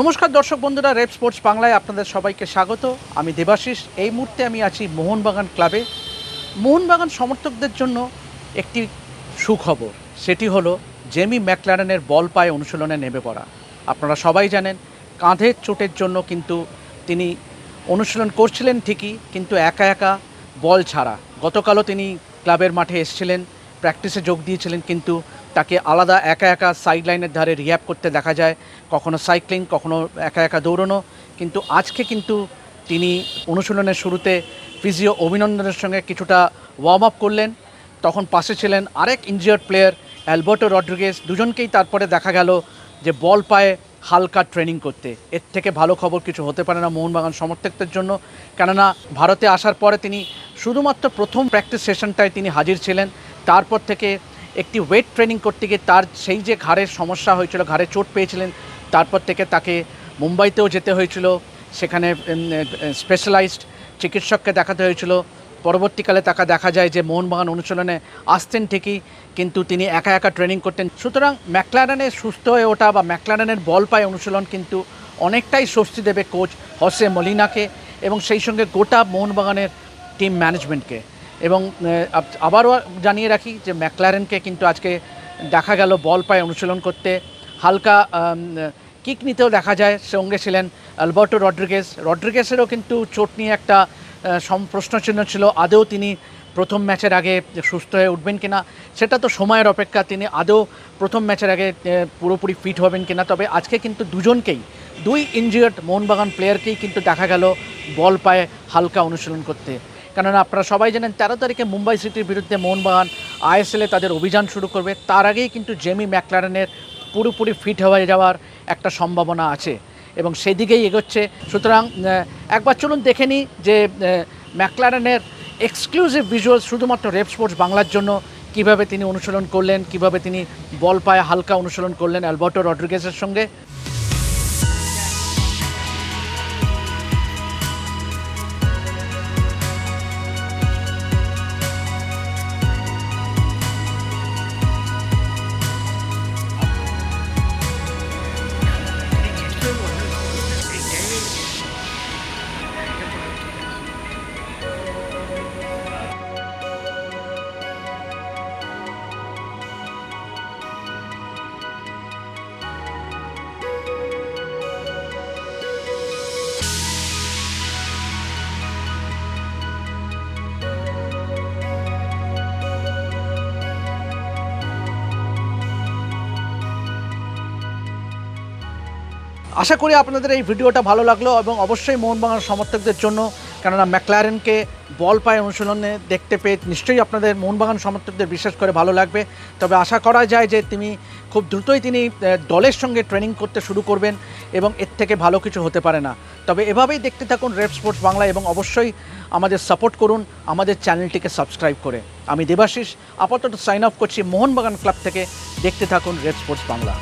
নমস্কার দর্শক বন্ধুরা, রেপ স্পোর্টস বাংলায় আপনাদের সবাইকে স্বাগত। আমি দেবাশিস, এই মুহূর্তে আমি আছি মোহনবাগান ক্লাবে। মোহনবাগান সমর্থকদের জন্য একটি সুখবর, সেটি হলো জেমি ম্যাকলারেনের বল পায়ে অনুশীলনে নেমে পড়া। আপনারা সবাই জানেন কাঁধের চোটের জন্য কিন্তু তিনি অনুশীলন করছিলেন ঠিকই, কিন্তু একা একা বল ছাড়া। গতকালও তিনি ক্লাবের মাঠে এসেছিলেন। প্র্যাকটিসে যোগ দিয়েছিলেন, কিন্তু তাকে আলাদা একা একা সাইড লাইনের ধারে রিহ্যাব করতে দেখা যায়। কখনো সাইক্লিং কখনো একা একা দৌড়ানো। কিন্তু আজকে কিন্তু তিনি অনুশীলনের শুরুতে ফিজিও অভিনন্দনের সঙ্গে কিছুটা ওয়ার্ম আপ করলেন। তখন পাশে ছিলেন আরেক ইনজিয়ার্ড প্লেয়ার অ্যালবার্টো রড্রিগেস দুজনকেই তারপরে দেখা গেল যে বল পায়ে হালকা ট্রেনিং করতে। এর থেকে ভালো খবর কিছু হতে পারে না মোহনবাগান সমর্থকদের জন্য। কেননা ভারতে আসার পরে তিনি শুধুমাত্র প্রথম প্র্যাকটিস সেশনটায় তিনি হাজির ছিলেন। তারপর থেকে একটি ওয়েট ট্রেনিং করতে গিয়ে তার সেই যে ঘাড়ের সমস্যা হয়েছিল, ঘাড়ে চোট পেয়েছিলেন, তারপর থেকে তাকে মুম্বাইতেও যেতে হয়েছিল। সেখানে স্পেশালাইজড চিকিৎসককে দেখাতে হয়েছিল। পরবর্তীকালে তাকে দেখা যায় যে মোহনবাগান অনুশীলনে আসতেন ঠিকই, কিন্তু তিনি একা একা ট্রেনিং করতেন। সুতরাং ম্যাকলারেনের সুস্থ হয়ে ওঠা বা ম্যাকলারেনের বল পায় অনুশীলন কিন্তু অনেকটাই স্বস্তি দেবে কোচ হসে মলিনাকে এবং সেই সঙ্গে গোটা মোহনবাগানের টিম ম্যানেজমেন্টকে এবং আবারও জানিয়ে রাখি যে ম্যাকলারেনকে কিন্তু আজকে দেখা গেল বল পায়ে অনুশীলন করতে। হালকা কিক নিতেও দেখা যায়, সঙ্গে ছিলেন অ্যালবার্টো রড্রিগেস রড্রিগেসেরও কিন্তু চোট নিয়ে একটা সম- প্রশ্নচিহ্ন ছিল, আদৌ তিনি প্রথম ম্যাচের আগে সুস্থ হয়ে উঠবেন কিনা? সেটা তো সময়ের অপেক্ষা, তিনি আদৌ প্রথম ম্যাচের আগে পুরোপুরি ফিট হবেন কিনা? তবে আজকে কিন্তু দুজনকেই, দুই ইনজিয়ার্ড মোহনবাগান প্লেয়ারকেই কিন্তু দেখা গেল বল পায়ে হালকা অনুশীলন করতে। কেননা আপনারা সবাই জানেন তেরো তারিখে মুম্বাই সিটির বিরুদ্ধে মোহনবাগান আইএসএলে তাদের অভিযান শুরু করবে। তার আগেই কিন্তু জেমি ম্যাকলারেনের পুরোপুরি ফিট হয়ে যাওয়ার একটা সম্ভাবনা আছে এবং সেদিকেই এগোচ্ছে। সুতরাং একবার চলুন দেখে নিই যে ম্যাকলারেনের এক্সক্লুসিভ ভিজুয়াল শুধুমাত্র রেপ স্পোর্টস বাংলার জন্য কীভাবে তিনি অনুশীলন করলেন, কীভাবে তিনি বল পায়ে হালকা অনুশীলন করলেন অ্যালবার্টো রড্রিগেসের সঙ্গে। আশা করি আপনাদের এই ভিডিওটা ভালো লাগল এবং অবশ্যই মোহনবাগান সমর্থকদের জন্য, কেননা ম্যাকলারেনকে বল পায় অনুশীলনে দেখতে পেয়ে নিশ্চয়ই আপনাদের মোহনবাগান সমর্থকদের বিশেষ করে ভালো লাগবে। তবে আশা করা যায় যে তিনি খুব দ্রুতই তিনি দলের সঙ্গে ট্রেনিং করতে শুরু করবেন এবং এর থেকে ভালো কিছু হতে পারে না। তবে এভাবেই দেখতে থাকুন রেপ স্পোর্টস বাংলা এবং অবশ্যই আমাদের সাপোর্ট করুন, আমাদের চ্যানেলটিকে সাবস্ক্রাইব করে। আমি দেবাশিস, আপাতত সাইন অফ করছি মোহনবাগান ক্লাব থেকে। দেখতে থাকুন রেপ স্পোর্টস বাংলা।